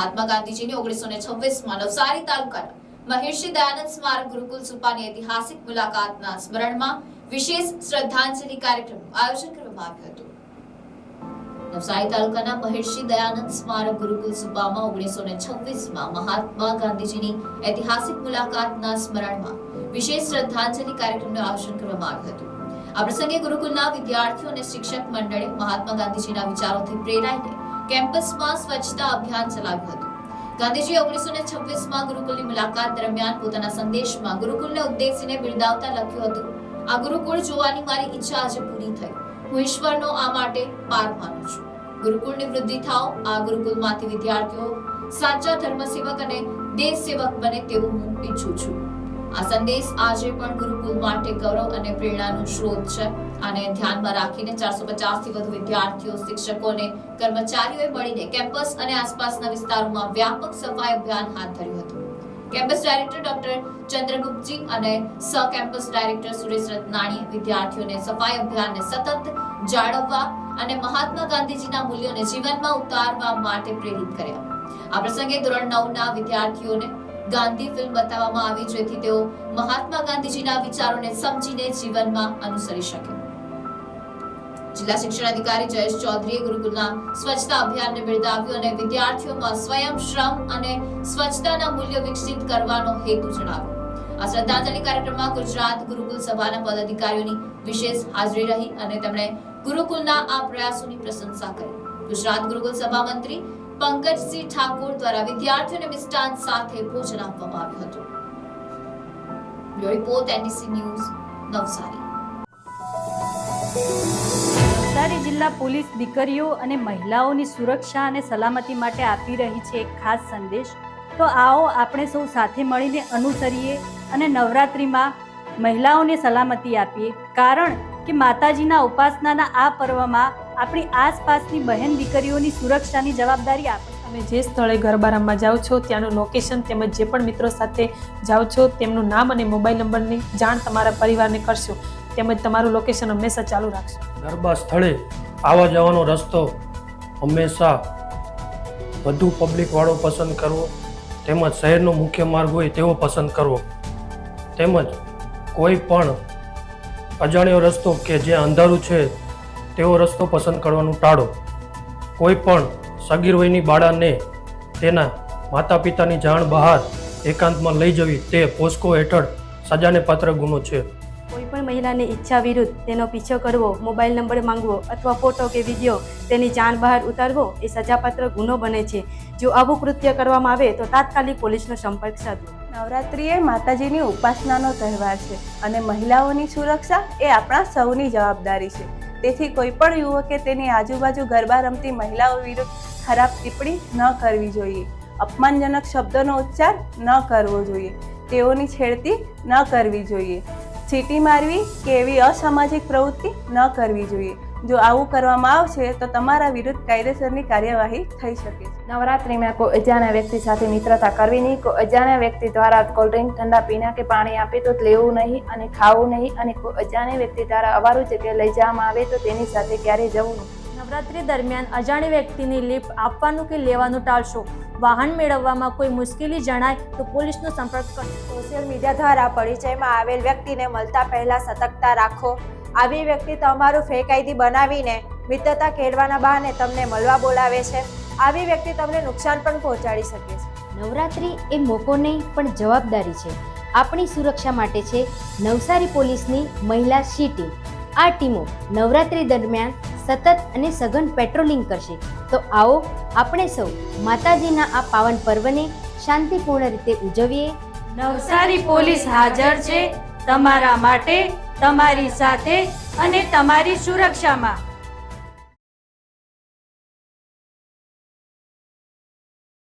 મહાત્મા ગાંધીજીની ઓગણીસો ને છવ્વીસમાં નવસારી તાલુકાના મહેર્ષિ દયાનંદ સ્મારક ગુરુકુલ સુપાની ઐતિહાસિક મુલાકાતના સ્મરણમાં વિશેષ શ્રદ્ધાંજલિ કાર્યક્રમનું આયોજન કરવામાં આવ્યું હતું. નવસારી તાલુકાના મહેર્ષિ દયાનંદ સ્મારક ગુરુકુલ સુપામાં ઓગણીસો ને છવ્વીસમાં મહાત્મા ગાંધીજીની ઐતિહાસિક મુલાકાતના સ્મરણમાં વિશેષ શ્રદ્ધાંજલિ કાર્યક્રમનું આયોજન કરવામાં આવ્યું હતું. આ પ્રસંગે ગુરુકુલના વિદ્યાર્થીઓ અને શિક્ષક મંડળે મહાત્મા ગાંધીજીના વિચારોથી પ્રેરાઈને કેમ્પસમાં સ્વચ્છતા અભિયાન ચલાવ્યું હતું. ગાંધીજી ઓગણીસો ને છવ્વીસમાં ગુરુકુલની મુલાકાત દરમિયાન પોતાના સંદેશમાં ગુરુકુલને ઉદ્દેશીને બિરદાવતા લખ્યું હતું, આ ગુરુકુળ જોવાની મારી ઈચ્છા આજે પૂરી થઈ. હું ઈશ્વરનો આ માટે પાર માનું છું. ગુરુકુળની વૃદ્ધિ થાઓ, આ ગુરુકુળમાંથી વિદ્યાર્થીઓ સાચા ધર્મસેવક અને દેશ સેવક બને તેવું હું ઈચ્છું છું. આ સંદેશ આજે પણ ગુરુકુલ માટે ગૌરવ અને પ્રેરણાનો સ્ત્રોત છે. આને ધ્યાનમાં રાખીને ચારસો થી વધુ વિદ્યાર્થીઓ શિક્ષકો અને કર્મચારીઓએ મળીને કેમ્પસ અને આસપાસના વિસ્તારોમાં વ્યાપક સફાઈ અભિયાન હાથ ધર્યું હતું. કેમ્પસ ડાયરેક્ટર ડોક્ટર ચંદ્રગુપ્તજી અને સહ કેમ્પસ ડાયરેક્ટર સુરેશ રત્નાણીએ વિદ્યાર્થીઓને સફાઈ અભિયાનને સતત જાળવવા અને મહાત્મા ગાંધીજીના મૂલ્યોને જીવનમાં ઉતારવા માટે પ્રેરિત કર્યા. આ પ્રસંગે ધોરણ નવના વિદ્યાર્થીઓને ગાંધી ફિલ્મ બતાવવામાં આવી, જેથી તેઓ મહાત્મા ગાંધીજીના વિચારોને સમજીને જીવનમાં અનુસરી શકે. જિલ્લા શિક્ષણ અધિકારી જયેશ ચૌધરીએ ગુરુકુલના સ્વચ્છતા અભિયાનને બિરદાવ્યું અને વિદ્યાર્થીઓમાં સ્વયં શ્રમ અને સ્વચ્છતાના મૂલ્યો વિકસિત કરવાનો હેતુ જણાવ્યો. આ શ્રદ્ધાંજલિ કાર્યક્રમમાં ગુજરાત ગુરુકુલ સભાના પદાધિકારીઓની વિશેષ હાજરી રહી અને તેમણે ગુરુકુલના આ પ્રયાસોની પ્રશંસા કરી. ગુજરાત ગુરુકુલ સભા મંત્રી પંકજસિંહ ઠાકોર દ્વારા વિદ્યાર્થીઓને મિષ્ટાન સાથે ભોજન આપવામાં આવ્યું હતું. Report, NDC news, Navsari. Navsari જિલ્લા પોલીસ દીકરીઓ અને મહિલાઓની સુરક્ષા અને સલામતી માટે આપી રહી છે એક ખાસ સંદેશ. તો આવો આપણે સૌ સાથે મળીને અનુસરીએ અને નવરાત્રિમાં મહિલાઓને સલામતી આપીએ. કારણ કે માતાજીના ઉપાસનાના આ પર્વમાં આપણી આસપાસની બહેન દીકરીઓની સુરક્ષાની જવાબદારી આપણે તમે જે સ્થળે ગરબા રમવા જાઓ છો ત્યાંનું લોકેશન તેમજ જે પણ મિત્રો સાથે જાઓ છો તેમનું નામ અને મોબાઈલ નંબરની જાણ તમારા પરિવારને કરશો. તેમજ તમારું લોકેશન હંમેશા ચાલુ રાખશો. ગરબા સ્થળે આવવા જવાનો રસ્તો હંમેશા વધુ પબ્લિકવાળો પસંદ કરવો તેમજ શહેરનો મુખ્ય માર્ગ હોય તેવો પસંદ કરવો. તેમજ કોઈ પણ અજાણ્યો રસ્તો કે જે અંધારું છે તેવો રસ્તો પસંદ કરવાનું ટાળો. કોઈ પણ સગીર વયની બાળાને તેના માતા પિતાની જાણ બહાર એકાંતમાં લઈ જવી તે પોસ્કો હેઠળ સજાને પાત્ર ગુનો છે. કોઈ પણ મહિલાની ઈચ્છા વિરુદ્ધ તેનો પીછો કરવો મોબાઈલ નંબર માંગવો અથવા ફોટો કે વીડિયો તેની જાણ બહાર ઉતારવો એ સજાપાત્ર ગુનો બને છે. જો આવું કૃત્ય કરવામાં આવે તો તાત્કાલિક પોલીસનો સંપર્ક સાધવો. નવરાત્રિ એ માતાજીની ઉપાસનાનો તહેવાર છે અને મહિલાઓની સુરક્ષા એ આપણા સૌની જવાબદારી છે. તેથી કોઈ પણ યુવકે તેની આજુબાજુ ગરબા રમતી મહિલાઓ વિરુદ્ધ ખરાબ ટિપ્પણી ન કરવી જોઈએ. અપમાનજનક શબ્દોનો ઉચ્ચાર ન કરવો જોઈએ. તેઓની છેડતી ન કરવી જોઈએ. ચીટી મારવી કે એવી અસામાજિક પ્રવૃત્તિ ન કરવી જોઈએ. જો આવું કરવામાં આવશે તો તમારા વિરુદ્ધ કાયદેસરની કાર્યવાહી થઈ શકે છે. નવરાત્રિમાં કોઈ અજાણ્યા વ્યક્તિ સાથે મિત્રતા કરવી નહીં. કોઈ અજાણ્યા વ્યક્તિ દ્વારા કોલ્ડ્રિંક ઠંડા પીણા કે પાણી આપે તો લેવું નહીં અને ખાવું નહીં. અને કોઈ અજાણ્યા વ્યક્તિ દ્વારા અવારું જગ્યાએ લઈ જવામાં આવે તો તેની સાથે ક્યારેય જવું નહીં. નવરાત્રી દરમિયાન અજાણી વ્યક્તિની લિફ્ટ આપવાનું કે લેવાનું ટાળશો? વાહન મેળવવામાં કોઈ મુશ્કેલી જણાય તો પોલીસનો સંપર્ક કરો. સોશિયલ મીડિયા દ્વારા પરિચયમાં આવેલ વ્યક્તિને મળતા પહેલા સતર્કતા રાખો. આવી વ્યક્તિ તમારું ફેક આઈડી બનાવીને મિત્રતા કેળવાના બહાને તમને મળવા બોલાવે છે. આવી વ્યક્તિ તમને નુકસાન પણ પહોંચાડી શકે છે. નવરાત્રિ એ મોકો નહીં પણ જવાબદારી છે. આપણી સુરક્ષા માટે છે નવસારી પોલીસની મહિલા સી ટીમ. આ ટીમો નવરાત્રિ દરમિયાન સતત અને સઘન પેટ્રોલિંગ કરશે. તો આવો આપણે સૌ માતાજીના આ પાવન પર્વને શાંતિપૂર્ણ રીતે ઉજવીએ. નવસારી પોલીસ હાજર છે તમારા માટે તમારી સાથે અને તમારી સુરક્ષામાં.